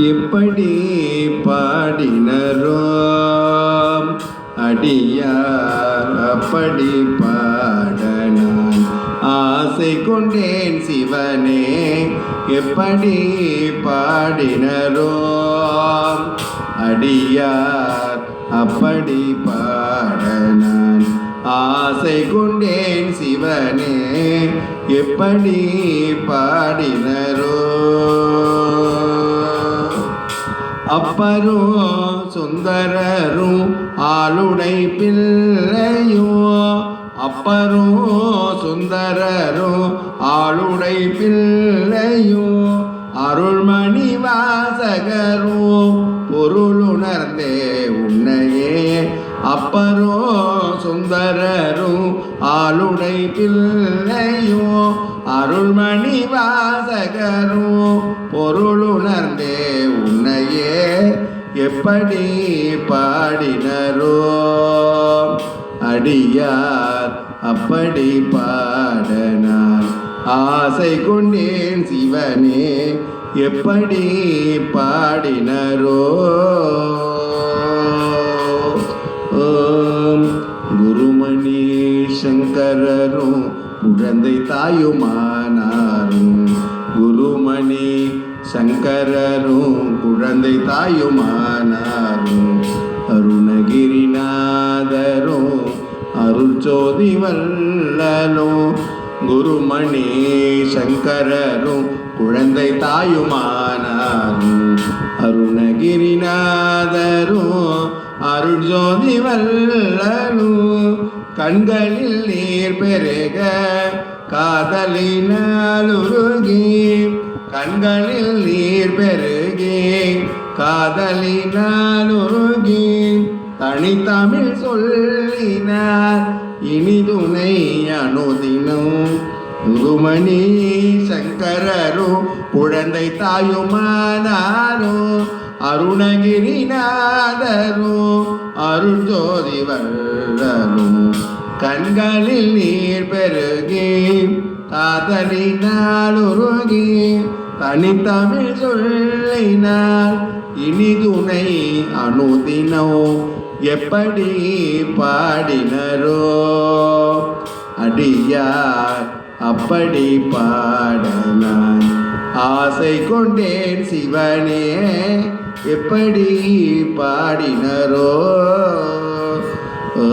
எப்படி பாடினரோ அடியார் அப்படி பாட ஆசை கொண்டேன் சிவனே எப்படி பாடினரோ அடியார் அப்படி பாட ஆசை கொண்டேன் சிவனே எப்படி பாடின அப்பரும் சுந்தரரும் ஆளுடை பிள்ளையோ. அப்பரும் சுந்தரரும் ஆளுடை பிள்ளையோ. அருள்மணி வாசகரும் பொருளுணர்ந்தே உன்னையே. அப்பரோ சுந்தரரும் ஆளுடை பிள்ளையோ. அருள்மணி வாசகரும் பொருளுணர்ந்தே எப்படி பாடினரோ அடியார் அப்படி பாடனார். ஆசை கொண்டேன் சிவனே எப்படி பாடினரோ. குருமணி சங்கரரும் குழந்தை தாயுமானாரும் குருமணி சங்கரரும் குழந்தை தாயுமானாரும் அருணகிரிநாதரும் அருள் ஜோதி வல்லலும் குருமணி சங்கரரும் குழந்தை தாயுமானாரும் அருணகிரிநாதரும் அருள் ஜோதி வல்லலும் கண்களில் நீர் பெருக காதலினால் உருகி கண்களில் காதலினாலுருகி தனித்தமிழ் சொல்லினார் இனிதுணை அனுதினம். குருமணி சங்கரரும் குழந்தை தாயுமானாரும் அருணகிரிநாதரும் அருள் வல்லரும் கண்களில் நீர் பெருகி காதலினால் உருகி தனித்தமிழ் சொல்லினால் இனிதுணை அனுதினோ எப்படி பாடினரோ? அடியார் அப்படி பாட ஆசை கொண்டேன் சிவனே எப்படி பாடினரோ? ஓ